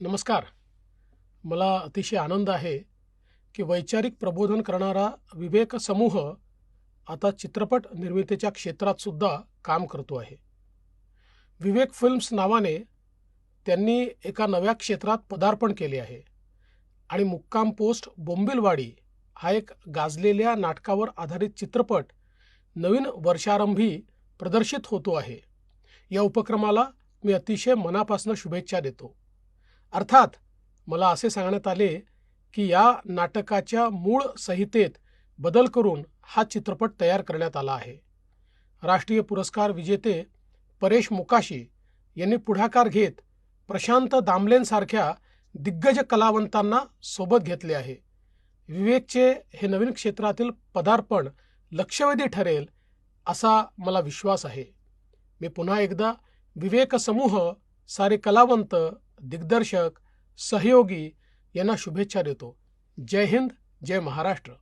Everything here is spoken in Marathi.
नमस्कार. मला अतिशय आनंद आहे की वैचारिक प्रबोधन करणारा विवेक समूह आता चित्रपट निर्मितीच्या क्षेत्रात सुद्धा काम करतो आहे. विवेक फिल्म्स नावाने त्यांनी एका नव्या क्षेत्रात पदार्पण केले आहे आणि मुक्काम पोस्ट बोंबिलवाडी हा एक गाजलेल्या नाटकावर आधारित चित्रपट नवीन वर्षारंभी प्रदर्शित होतो आहे. या उपक्रमाला मी अतिशय मनापासून शुभेच्छा देतो. अर्थात मला असे सांगण्यात आले की या नाटकाच्या मूळ संहितेत बदल करून हा चित्रपट तयार करण्यात आला आहे. राष्ट्रीय पुरस्कार विजेते परेश मुकाशी यांनी पुढाकार घेत प्रशांत दामलेंसारख्या दिग्गज कलावंतांना सोबत घेतले आहे. विवेकचे हे नवीन क्षेत्रातील पदार्पण लक्षवेधी ठरेल असा मला विश्वास आहे. मी पुन्हा एकदा विवेक समूह सारे कलावंत दिग्दर्शक सहयोगी यांना शुभेच्छा देतो. जय हिंद जय महाराष्ट्र.